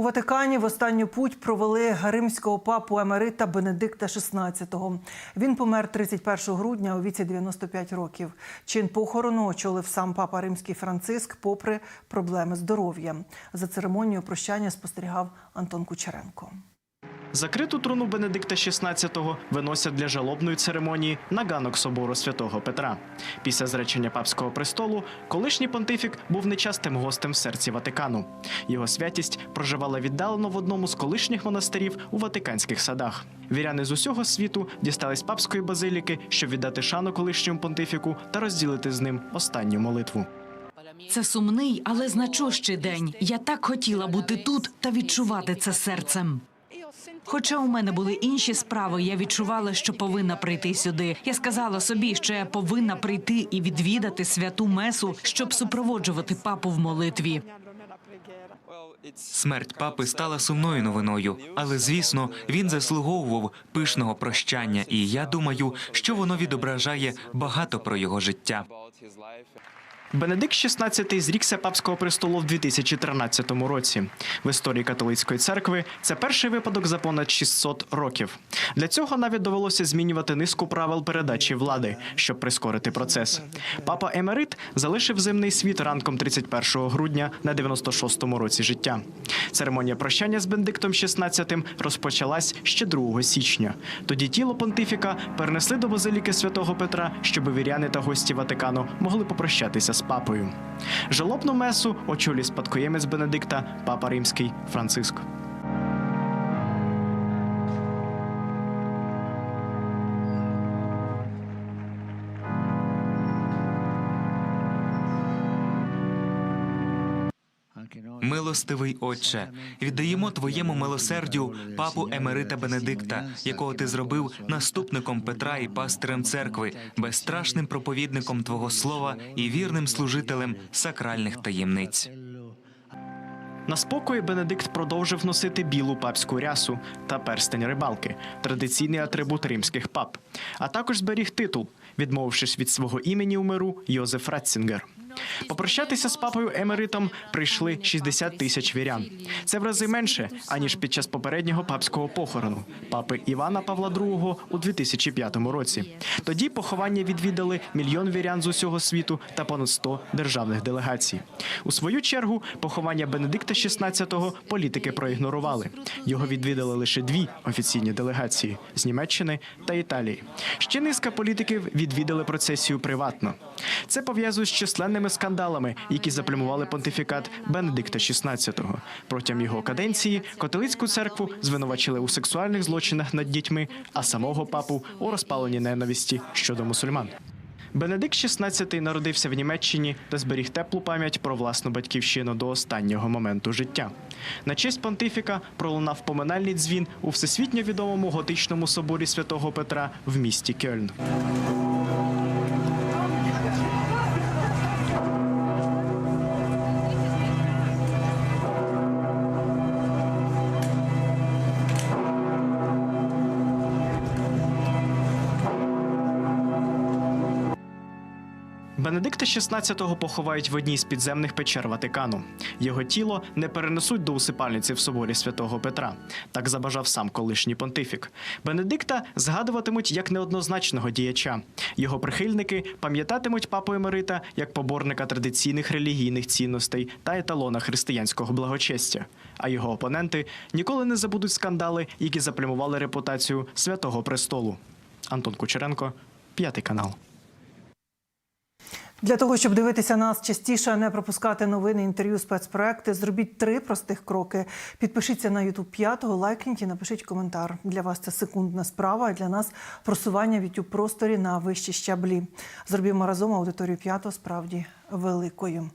У Ватикані в останню путь провели римського папу емерита Бенедикта XVI. Він помер 31 грудня у віці 95 років. Чин похорону очолив сам папа римський Франциск, попри проблеми здоров'я. За церемонією прощання спостерігав Антон Кучеренко. Закриту труну Бенедикта XVI виносять для жалобної церемонії на ганок собору святого Петра. Після зречення папського престолу колишній понтифік був нечастим гостем в серці Ватикану. Його святість проживала віддалено в одному з колишніх монастирів у Ватиканських садах. Віряни з усього світу дістались папської базиліки, щоб віддати шану колишньому понтифіку та розділити з ним останню молитву. Це сумний, але значущий день. Я так хотіла бути тут та відчувати це серцем. Хоча у мене були інші справи, я відчувала, що повинна прийти сюди. Я сказала собі, що я повинна прийти і відвідати святу месу, щоб супроводжувати папу в молитві. Смерть папи стала сумною новиною, але звісно, він заслуговував пишного прощання, і я думаю, що воно відображає багато про його життя. Бенедикт XVI зрікся папського престолу в 2013 році. В історії католицької церкви це перший випадок за понад 600 років. Для цього навіть довелося змінювати низку правил передачі влади, щоб прискорити процес. Папа Емерит залишив земний світ ранком 31 грудня на 96-му році життя. Церемонія прощання з Бенедиктом XVI розпочалась ще 2 січня. Тоді тіло понтифіка перенесли до базиліки святого Петра, щоб віряни та гості Ватикану могли попрощатися з папою. Жалобну месу очолює спадкоємець Бенедикта, папа римський Франциск. Милостивий Отче, віддаємо твоєму милосердю папу Емерита Бенедикта, якого ти зробив наступником Петра і пастирем церкви, безстрашним проповідником Твого слова і вірним служителем сакральних таємниць. На спокої Бенедикт продовжив носити білу папську рясу та перстень рибалки, традиційний атрибут римських пап, а також зберіг титул, відмовившись від свого імені у миру Йозеф Ратцінгер. Попрощатися з папою Емеритом прийшли 60 тисяч вірян. Це в рази менше аніж під час попереднього папського похорону папи Івана Павла II у 2005 році. Тоді поховання відвідали мільйон вірян з усього світу та понад 100 державних делегацій. У свою чергу поховання Бенедикта XVI політики проігнорували. Його відвідали лише дві офіційні делегації з Німеччини та Італії. Ще низка політиків відвідали процесію приватно. Це пов'язує з численними скандалами, які заплямували понтифікат Бенедикта XVI. Протягом його каденції католицьку церкву звинувачили у сексуальних злочинах над дітьми, а самого папу у розпаленні ненависті щодо мусульман. Бенедикт XVI народився в Німеччині та зберіг теплу пам'ять про власну батьківщину до останнього моменту життя. На честь понтифіка пролунав поминальний дзвін у всесвітньо відомому готичному соборі святого Петра в місті Кельн. Бенедикта XVI поховають в одній з підземних печер Ватикану. Його тіло не перенесуть до усипальниці в соборі святого Петра. Так забажав сам колишній понтифік. Бенедикта згадуватимуть як неоднозначного діяча. Його прихильники пам'ятатимуть папу Емерита як поборника традиційних релігійних цінностей та еталона християнського благочестя. А його опоненти ніколи не забудуть скандали, які заплямували репутацію святого престолу. Антон Кучеренко, п'ятий канал. Для того, щоб дивитися нас частіше, а не пропускати новини, інтерв'ю, спецпроекти, зробіть три простих кроки. Підпишіться на YouTube 5, лайкніть і напишіть коментар. Для вас це секундна справа, а для нас просування в youtube просторі на вищі щаблі. Зробімо разом аудиторію 5 справді великою.